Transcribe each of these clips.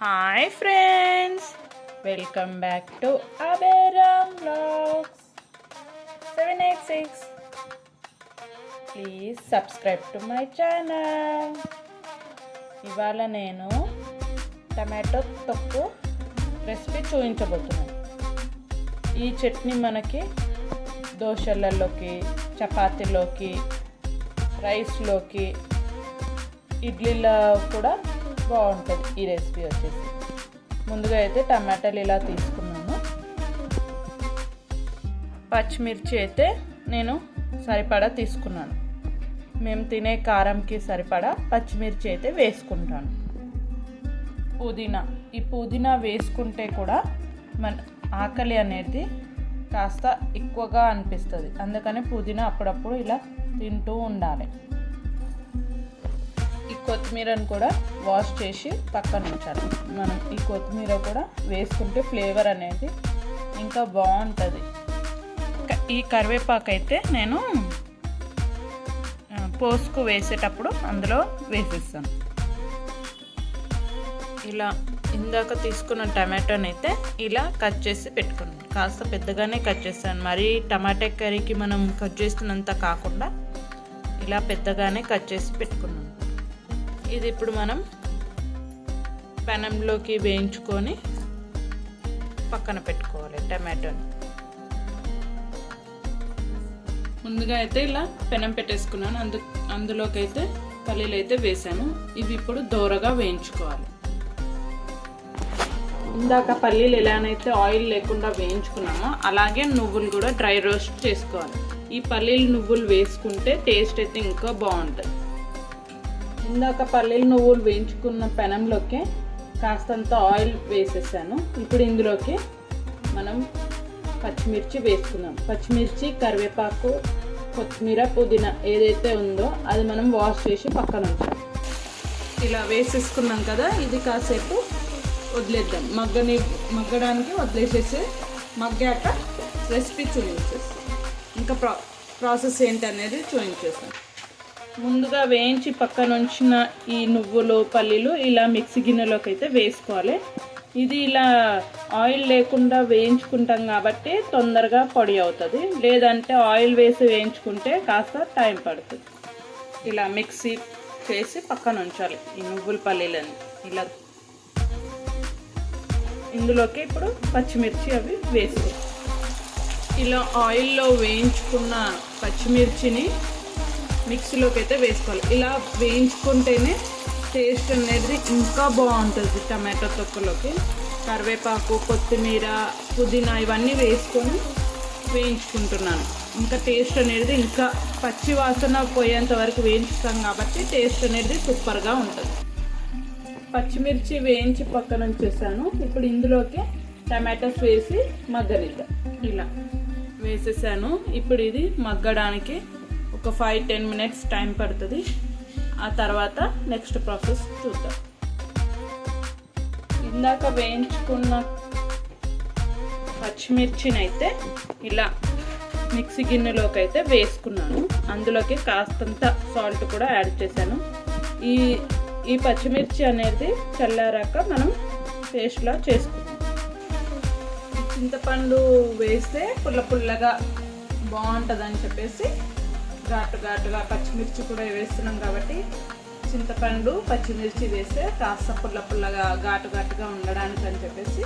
Hi friends welcome back to Abhiram blogs seven eight six please subscribe to my channel ఇవాళ నేను tomato తొక్కు recipe చూపించబోతున్నాను. ఈ చట్నీ మనకి దోశలలోకి చపాతీలోకి రైస్లోకి ఇడ్లీలో కూడా బాగుంటుంది. ఈ రెసిపీ వచ్చేసి. ముందుగా అయితే టమాటాలు ఇలా తీసుకున్నాను. పచ్చిమిర్చి అయితే నేను సరిపడా తీసుకున్నాను. మేము తినే కారంకి సరిపడా పచ్చిమిర్చి అయితే వేసుకుంటాను. పుదీనా. ఈ పుదీనా వేసుకుంటే కూడా మన ఆకలి అనేది కాస్త ఎక్కువగా అనిపిస్తుంది. అందుకని పుదీనా అప్పుడప్పుడు ఇలా తింటూ ఉండాలి. ఈ కొత్తిమీరను కూడా వాష్ చేసి పక్కన ఉంచాలి. మనం ఈ కొత్తిమీర కూడా వేసుకుంటే ఫ్లేవర్ అనేది ఇంకా బాగుంటుంది. ఈ కరివేపాకు అయితే నేను పోసుకు వేసేటప్పుడు అందులో వేసేస్తాను. ఇలా ఇందాక తీసుకున్న టమాటోని అయితే ఇలా కట్ చేసి పెట్టుకున్నాను. కాస్త పెద్దగానే కట్ చేస్తాను. మరీ టమాటా కర్రీకి మనం కట్ చేస్తున్నంత కాకుండా ఇలా పెద్దగానే కట్ చేసి పెట్టుకున్నాను ఇది ఇప్పుడు మనం పెనంలోకి వేయించుకొని పక్కన పెట్టుకోవాలి టమాటోని. ముందుగా అయితే ఇలా పెనం పెట్టేసుకున్నాను. అందు అందులోకి అయితే పల్లీలు అయితే వేసాను. ఇవి ఇప్పుడు దోరగా వేయించుకోవాలి. ఇందాక పల్లీలు ఎలానైతే ఆయిల్ లేకుండా వేయించుకున్నామో అలాగే నువ్వులు కూడా డ్రై రోస్ట్ చేసుకోవాలి. ఈ పల్లీలు నువ్వులు వేసుకుంటే టేస్ట్ అయితే ఇంకా బాగుంటుంది. ఇందాక పల్లీలు నువ్వులు వేయించుకున్న పెనంలోకి కాస్తంత ఆయిల్ వేసేసాను. ఇప్పుడు ఇందులోకి మనం పచ్చిమిర్చి వేసుకుందాం. పచ్చిమిర్చి కరివేపాకు కొత్తిమీర పుదీనా ఏదైతే ఉందో అది మనం వాష్ చేసి పక్కన ఉంచాం ఇలా వేసేసుకున్నాం కదా ఇది కాసేపు వదిలేద్దాం. మగ్గని మగ్గడానికి వదిలేసేసి మగ్గాక రెసిపీ చూపించేస్తాం ఇంకా ప్రా ప్రాసెస్ ఏంటి అనేది చూపించేస్తాం ముందుగా వేయించి పక్కన ఉంచిన ఈ నువ్వులు పల్లీలు ఇలా మిక్సీ గిన్నెలోకి అయితే వేసుకోవాలి. ఇది ఇలా ఆయిల్ లేకుండా వేయించుకుంటాం కాబట్టి తొందరగా పొడి అవుతుంది. లేదంటే ఆయిల్ వేసి వేయించుకుంటే కాస్త టైం పడుతుంది. ఇలా మిక్సీ చేసి పక్కన ఉంచాలి ఈ నువ్వుల పల్లీలని. ఇలా ఇందులోకి ఇప్పుడు పచ్చిమిర్చి అవి వేసి ఇలా ఆయిల్లో వేయించుకున్న పచ్చిమిర్చిని మిక్సీలోకి అయితే వేసుకోవాలి. ఇలా వేయించుకుంటేనే టేస్ట్ అనేది ఇంకా బాగుంటుంది టమాటో తొక్కలోకి. కరివేపాకు కొత్తిమీర పుదీనా ఇవన్నీ వేసుకొని వేయించుకుంటున్నాను. ఇంకా టేస్ట్ అనేది ఇంకా పచ్చి వాసన పోయేంత వరకు వేయించుతాం కాబట్టి టేస్ట్ అనేది సూపర్గా ఉంటుంది. పచ్చిమిర్చి వేయించి పక్కన ఉంచేసాను. ఇప్పుడు ఇందులోకి టమాటోస్ వేసి మగ్గనిద్దాం. ఇలా వేసేసాను. ఇప్పుడు ఇది మగ్గడానికి ఒక ఫైవ్ టెన్ మినిట్స్ టైం పడుతుంది. ఆ తర్వాత నెక్స్ట్ ప్రాసెస్ చూద్దాం. ఇందాక వేయించుకున్న పచ్చిమిర్చిని అయితే ఇలా మిక్సీ గిన్నెలోకి అయితే వేసుకున్నాను. అందులోకి కాస్తంత సాల్ట్ కూడా యాడ్ చేశాను. ఈ ఈ పచ్చిమిర్చి అనేది చల్లారాక మనం పేస్ట్లా చేసుకుంటాం చింతపండు వేస్తే పుల్ల పుల్లగా బాగుంటుందని చెప్పేసి ఘాటు ఘాటుగా పచ్చిమిర్చి కూడా వేస్తున్నాం కాబట్టి చింతపండు పచ్చిమిర్చి వేస్తే కాస్త పుల్ల పుల్లగా ఘాటు ఘాటుగా ఉండడానికి అని చెప్పేసి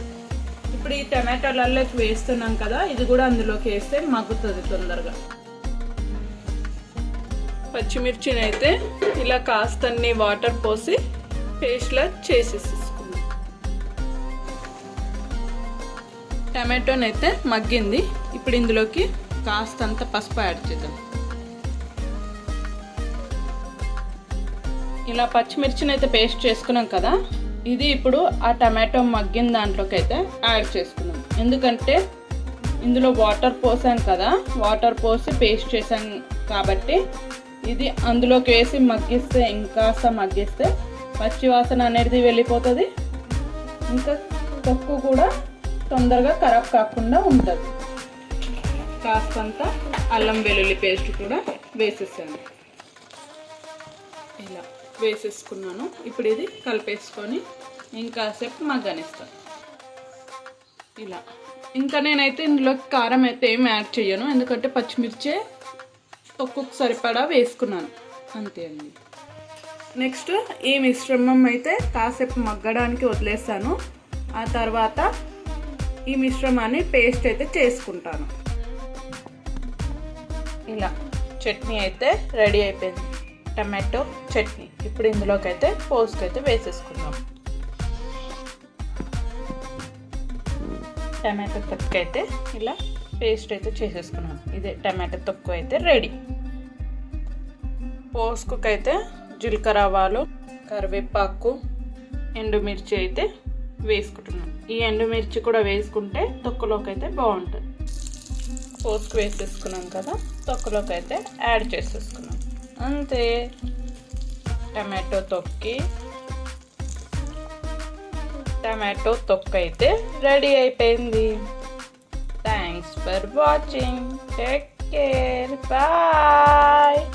ఇప్పుడు ఈ టమాటోలలోకి వేస్తున్నాం కదా ఇది కూడా అందులోకి వేస్తే మగ్గుతుంది తొందరగా. పచ్చిమిర్చిని అయితే ఇలా కాస్తన్ని వాటర్ పోసి పేస్ట్లా చేసేసుకుందాం టమాటోని అయితే మగ్గింది. ఇప్పుడు ఇందులోకి కాస్తంత పసుపు యాడ్ చేద్దాం. ఇలా పచ్చిమిర్చిని అయితే పేస్ట్ చేసుకున్నాం కదా ఇది ఇప్పుడు ఆ టమాటో మగ్గిన దాంట్లోకి అయితే యాడ్ చేసుకున్నాం. ఎందుకంటే ఇందులో వాటర్ పోసాం కదా వాటర్ పోసి పేస్ట్ చేసాం కాబట్టి ఇది అందులోకి వేసి మగ్గిస్తే ఇంకాస్త మగ్గిస్తే పచ్చి వాసన అనేది వెళ్ళిపోతుంది. ఇంకా తొక్కు కూడా తొందరగా ఖరాబ్ కాకుండా ఉంటుంది. కాస్తంత అల్లం వెల్లుల్లి పేస్ట్ కూడా వేసేసాను. ఇలా వేసేసుకున్నాను. ఇప్పుడు ఇది కలిపేసుకొని ఇంకాసేపు మగ్గనిస్తాను. ఇలా. ఇంకా నేనైతే ఇందులో కారం అయితే ఏం యాడ్ చేయను ఎందుకంటే పచ్చిమిర్చే ఒక్కొక్క సరిపడా వేసుకున్నాను. అంతే అండి. నెక్స్ట్ ఈ మిశ్రమం అయితే కాసేపు మగ్గడానికి వదిలేస్తాను ఆ తర్వాత ఈ మిశ్రమాన్ని పేస్ట్ అయితే చేసుకుంటాను. ఇలా చట్నీ అయితే రెడీ అయిపోయింది. టమాటో చట్నీ. ఇప్పుడు ఇందులోకి అయితే పోస్కి అయితే వేసేసుకుందాం. టమాటో అయితే ఇలా పేస్ట్ అయితే చేసేసుకున్నాను ఇదే టమాటో తొక్కు అయితే రెడీ. పోస్కుకైతే జీలకర్ర ఆవాలు కరివేపాకు ఎండుమిర్చి అయితే వేసుకుంటున్నాం. ఈ ఎండుమిర్చి కూడా వేసుకుంటే తొక్కులోకి అయితే బాగుంటుంది. పోస్కు వేసేసుకున్నాం కదా తొక్కులోకి అయితే యాడ్ చేసేసుకున్నాం. అంతే. టమాటో తొక్కి టమాటో తొక్క అయితే రెడీ అయిపోయింది. Thanks for watching. Take care. Bye.